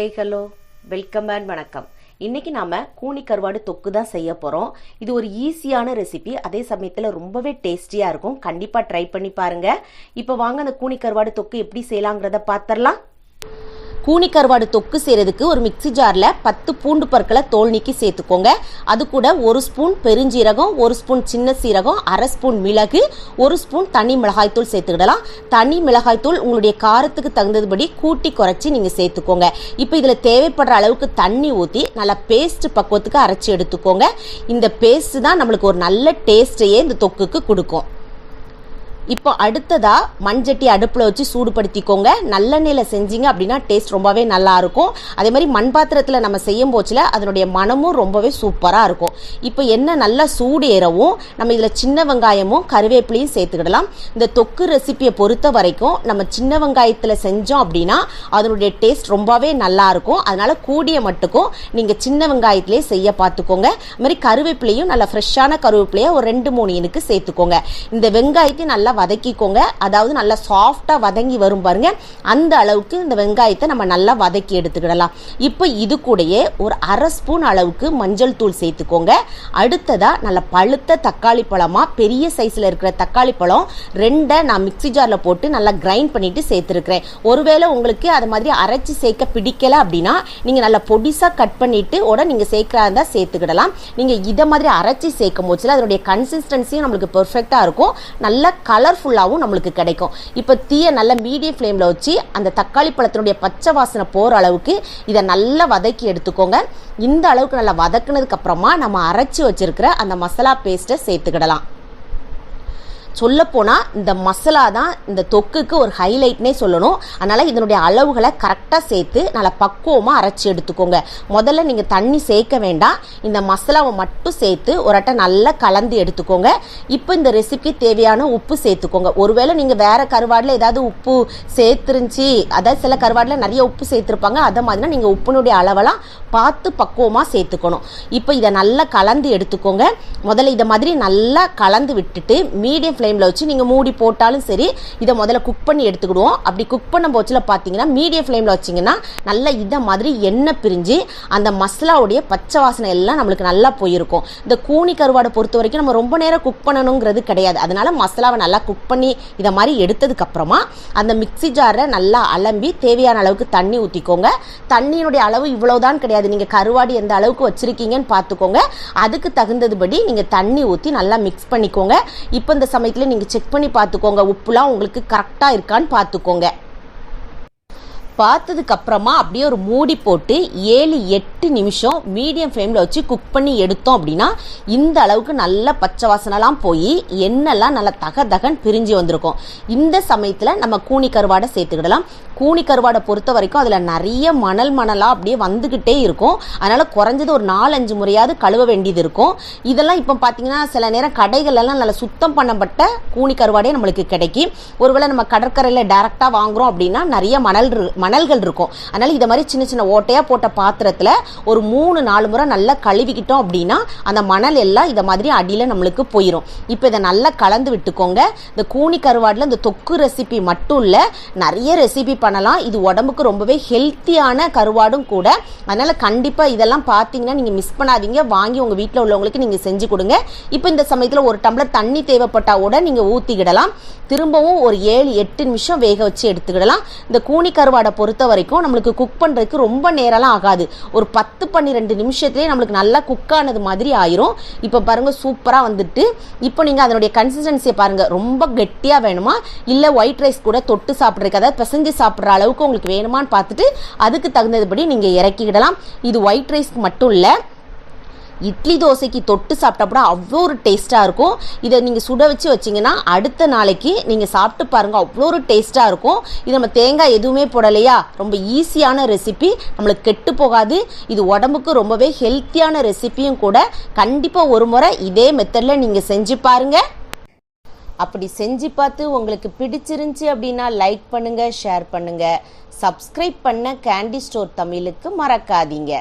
Hey hello welcome and வணக்கம். இன்னைக்கு நாம கூனி கருவாடு தொக்கு தான் செய்ய போறோம். இது ஒரு ஈஸியான ரெசிபி அதே சமயத்தில் ரொம்பவே டேஸ்டியாக இருக்கும். கண்டிப்பா ட்ரை பண்ணி பாருங்க. இப்போ வாங்க அந்த கூனி கருவாடு தொக்கு எப்படி செய்யலாங்கிறத பார்த்துடலாம் கூனி கருவாடு தொக்கு செய்கிறதுக்கு ஒரு மிக்ஸி ஜாரில் பத்து பூண்டு பற்களை தோல் நீக்கி சேர்த்துக்கோங்க. அது கூட ஒரு ஸ்பூன் பெருஞ்சீரகம் ஒரு ஸ்பூன் சின்ன சீரகம் அரை ஸ்பூன் மிளகு ஒரு ஸ்பூன் தனி மிளகாய்த்தூள் சேர்த்துக்கிடலாம். தனி மிளகாய்த்தூள் உங்களுடைய காரத்துக்கு தகுந்ததுபடி கூட்டி குறைச்சி நீங்கள் சேர்த்துக்கோங்க. இப்போ இதில் தேவைப்படுற அளவுக்கு தண்ணி ஊற்றி நல்லா பேஸ்ட் பக்குவத்துக்கு அரைச்சி எடுத்துக்கோங்க. இந்த பேஸ்ட் தான் நம்மளுக்கு ஒரு நல்ல டேஸ்ட்டையே இந்த தொக்குக்கு கொடுக்கும். இப்போ அடுத்ததா மண்சட்டி அடுப்பில் வச்சு சூடுபடுத்திக்கோங்க. நல்லெண்ணெயில் செஞ்சீங்க அப்படின்னா டேஸ்ட் ரொம்பவே நல்லா இருக்கும். அதே மாதிரி மண் பாத்திரத்தில் நம்ம செய்யும் போச்சில் அதனுடைய மனமும் ரொம்பவே சூப்பராக இருக்கும். இப்போ என்ன நல்லா சூடு ஏறவும் நம்ம இதில் சின்ன வெங்காயமும் கருவேப்பிலையும் சேர்த்துக்கிடலாம். இந்த தொக்கு ரெசிபியை பொறுத்த வரைக்கும் நம்ம சின்ன வெங்காயத்தில் செஞ்சோம் அப்படின்னா அதனுடைய டேஸ்ட் ரொம்பவே நல்லா இருக்கும். அதனால கூடிய மட்டுக்கும் நீங்கள் சின்ன வெங்காயத்திலே செய்ய பார்த்துக்கோங்க அது மாதிரி கருவேப்பிலையும் நல்லா ஃப்ரெஷ்ஷான கருவேப்பிலையை ஒரு ரெண்டு மூணு இனுக்கு சேர்த்துக்கோங்க. இந்த வெங்காயத்தையும் நல்லா வதக்கிக்கோங்க. அதாவது நல்லா சாஃப்டாக வதங்கி வரும் பாருங்க. அந்த அளவுக்கு இந்த வெங்காயத்தை நம்ம நல்லா வதக்கி எடுத்துக்கிடலாம். இப்போ இது கூடயே ஒரு அரை ஸ்பூன் அளவுக்கு மஞ்சள் தூள் சேர்த்துக்கோங்க. அடுத்ததாக நல்ல பழுத்த தக்காளி பழமாக பெரிய சைஸில் இருக்கிற தக்காளி பழம் ரெண்டை நான் மிக்ஸி ஜாரில் போட்டு நல்லா கிரைண்ட் பண்ணிட்டு சேர்த்துருக்கிறேன். ஒருவேளை உங்களுக்கு அது மாதிரி அரைச்சி சேர்க்க பிடிக்கல அப்படின்னா நீங்கள் நல்லா பொடிசாக கட் பண்ணிட்டு உடனே நீங்கள் சேர்க்கிறதா இருந்தால் சேர்த்துக்கிடலாம். நீங்கள் இதை மாதிரி அரைச்சி சேர்க்கும் போச்சுல அதனுடைய கன்சிஸ்டன்சியும் நம்மளுக்கு பெர்ஃபெக்டாக இருக்கும். நல்லா கலர்ஃபுல்லாகவும் நம்மளுக்கு கிடைக்கும். இப்போ தீயை நல்ல மீடியம் ஃப்ளேமில் வச்சு அந்த தக்காளி பழத்தினுடைய பச்சை வாசனை போகிற அளவுக்கு இதை நல்லா வதக்கி எடுத்துக்கோங்க. இந்த அளவுக்கு நல்லா வதக்குனதுக்கப்புறமா நம்ம அரைச்சி வச்சிருக்கிற அந்த மசாலா பேஸ்ட்டை சேர்த்துக்கிடலாம். சொல்லப்போனால் இந்த மசாலா தான் இந்த தொக்குக்கு ஒரு ஹைலைட்னே சொல்லணும். அதனால் இதனுடைய அளவுகளை கரெக்டாக சேர்த்து நல்லா பக்குவமாக அரைச்சி எடுத்துக்கோங்க. முதல்ல நீங்கள் தண்ணி சேர்க்க வேண்டாம். இந்த மசாலாவை மட்டும் சேர்த்து ஒரு அட்டை நல்லா கலந்து எடுத்துக்கோங்க. இப்போ இந்த ரெசிபிக்கு தேவையான உப்பு சேர்த்துக்கோங்க. ஒருவேளை நீங்கள் வேறு கருவாடில் ஏதாவது உப்பு சேர்த்துருந்துச்சி. அதாவது சில கருவாடில் நிறைய உப்பு சேர்த்துருப்பாங்க. அதை மாதிரினா நீங்கள் உப்பினுடைய அளவெல்லாம் பார்த்து பக்குவமாக சேர்த்துக்கணும். இப்போ இதை நல்லா கலந்து எடுத்துக்கோங்க. முதல்ல இதை மாதிரி நல்லா கலந்து விட்டுட்டு மீடியம் ஃப்ளேமில் வச்சு நீங்கள் மூடி போட்டாலும் சரி இதை முதல்ல குக் பண்ணி எடுத்துக்கிடுவோம். அப்படி குக் பண்ண போச்சில் பார்த்தீங்கன்னா மீடியம் ஃப்ளேமில் வச்சிங்கன்னா நல்லா இதை மாதிரி எண்ணெய் பிரிஞ்சு அந்த மசாலாவுடைய பச்சை வாசனை எல்லாம் நம்மளுக்கு நல்லா போயிருக்கும். இந்த கூனி கருவாடை பொறுத்த வரைக்கும் நம்ம ரொம்ப நேரம் குக் பண்ணணுங்கிறது கிடையாது. அதனால் மசாலாவை நல்லா குக் பண்ணி இதை மாதிரி எடுத்ததுக்கப்புறமா அந்த மிக்ஸி ஜாரை நல்லா அலம்பி தேவையான அளவுக்கு தண்ணி ஊற்றிக்கோங்க தண்ணியினுடைய அளவு இவ்வளோதான் கிடையாது. நீங்கள் கருவாடு எந்த அளவுக்கு வச்சுருக்கீங்கன்னு பார்த்துக்கோங்க அதுக்கு தகுந்ததுபடி நீங்கள் தண்ணி ஊற்றி நல்லா மிக்ஸ் பண்ணிக்கோங்க. இப்போ இந்த சமயத்தில் நீங்கள் செக் பண்ணி பார்த்துக்கோங்க. உப்புலாம் உங்களுக்கு கரெக்டாக இருக்கான்னு பார்த்துக்கோங்க. பார்த்ததுக்கு அப்புறமா அப்படியே ஒரு மூடி போட்டு ஏழு எட்டு நிமிஷம் மீடியம் ஃப்ளேமில் வச்சு குக் பண்ணி எடுத்தோம் அப்படின்னா இந்த அளவுக்கு நல்ல பச்சை வாசனைலாம் போய் எண்ணெய்லாம் நல்லா தக தகன் பிரிஞ்சு வந்திருக்கும். இந்த சமயத்தில் நம்ம கூனி கருவாடை சேர்த்துக்கிடலாம். கூனி கருவாடை பொறுத்த வரைக்கும் அதில் நிறைய மணல் மணலாக அப்படியே வந்துக்கிட்டே இருக்கும். அதனால் குறைஞ்சது ஒரு நாலஞ்சு முறையாவது கழுவ வேண்டியது இருக்கும். இதெல்லாம் இப்போ பார்த்தீங்கன்னா சில நேரம் கடைகளெல்லாம் நல்லா சுத்தம் பண்ணப்பட்ட கூனி கருவாடே நம்மளுக்கு கிடைக்கும். ஒருவேளை நம்ம கடற்கரையில் டேரெக்டாக வாங்குகிறோம் அப்படின்னா நிறைய மணல் இரு- மணல்கள் இருக்கும். அதனால் இதை மாதிரி சின்ன சின்ன ஓட்டையாக போட்ட பாத்திரத்தில் ஒரு மூணு நாலு முறை நல்லா கழுவிக்கிட்டோம் அப்படின்னா அந்த மணல் எல்லாம் இதை மாதிரி அடியில் நம்மளுக்கு போயிடும் இப்போ இதை நல்லா கலந்து விட்டுக்கோங்க. இந்த கூனி கருவாடில் இந்த தொக்கு ரெசிபி மட்டும் இல்லை நிறைய ரெசிபி பண்ணலாம். இது உடம்புக்கு ரொம்பவே ஹெல்த்தியான கருவாடும் கூட. அதனால் கண்டிப்பாக இதெல்லாம் பார்த்தீங்கன்னா நீங்கள் மிஸ் பண்ணாதீங்க. வாங்கி உங்கள் வீட்டில் உள்ளவங்களுக்கு நீங்கள் செஞ்சு கொடுங்க. இப்போ இந்த சமயத்தில் ஒரு டம்ளர் தண்ணி தேவைப்பட்டால் கூட நீங்கள் ஊற்றிக்கிடலாம் திரும்பவும் ஒரு ஏழு எட்டு நிமிஷம் வேக வச்சு எடுத்துக்கிடலாம். இந்த கூனி கருவாடை பொறுத்த வரைக்கும் நம்மளுக்கு குக் பண்ணுறதுக்கு ரொம்ப நேரம்லாம் ஆகாது. ஒரு பத்து பன்னிரெண்டு நிமிஷத்துலேயே நம்மளுக்கு நல்லா குக் ஆனது மாதிரி ஆயிரும். இப்போ பாருங்கள் சூப்பராக வந்துட்டு இப்போ நீங்கள் அதனுடைய கன்சிஸ்டன்சியை பாருங்கள் ரொம்ப கெட்டியாக வேணுமா? இல்லை ஒயிட் ரைஸ் கூட தொட்டு சாப்பிட்றதுக்கு அதாவது பிசைஞ்சு சாப்பிட்ற அளவுக்கு உங்களுக்கு வேணுமான்னு பார்த்துட்டு அதுக்கு தகுந்ததுபடி நீங்கள் இறக்கிக்கிடலாம். இது ஒயிட் ரைஸ்க்கு மட்டும் இல்லை இட்லி தோசைக்கு தொட்டு சாப்பிட்டா கூட அவ்வளோ ஒரு டேஸ்ட்டாக இருக்கும். இதை நீங்கள் சுட வச்சு வச்சிங்கன்னா அடுத்த நாளைக்கு நீங்கள் சாப்பிட்டு பாருங்கள் அவ்வளோ ஒரு டேஸ்ட்டாக இருக்கும். இது நம்ம தேங்காய் எதுவுமே போடலையா? ரொம்ப ஈஸியான ரெசிபி நம்மளுக்கு கெட்டு போகாது. இது உடம்புக்கு ரொம்பவே ஹெல்த்தியான ரெசிபியும் கூட. கண்டிப்பாக ஒரு முறை இதே மெத்தடில் நீங்கள் செஞ்சு பாருங்கள் அப்படி செஞ்சு பார்த்து உங்களுக்கு பிடிச்சிருந்துச்சி அப்படின்னா லைக் பண்ணுங்க ஷேர் பண்ணுங்க. சப்ஸ்கிரைப் பண்ண கேண்டி ஸ்டோர் தமிழுக்கு மறக்காதீங்க.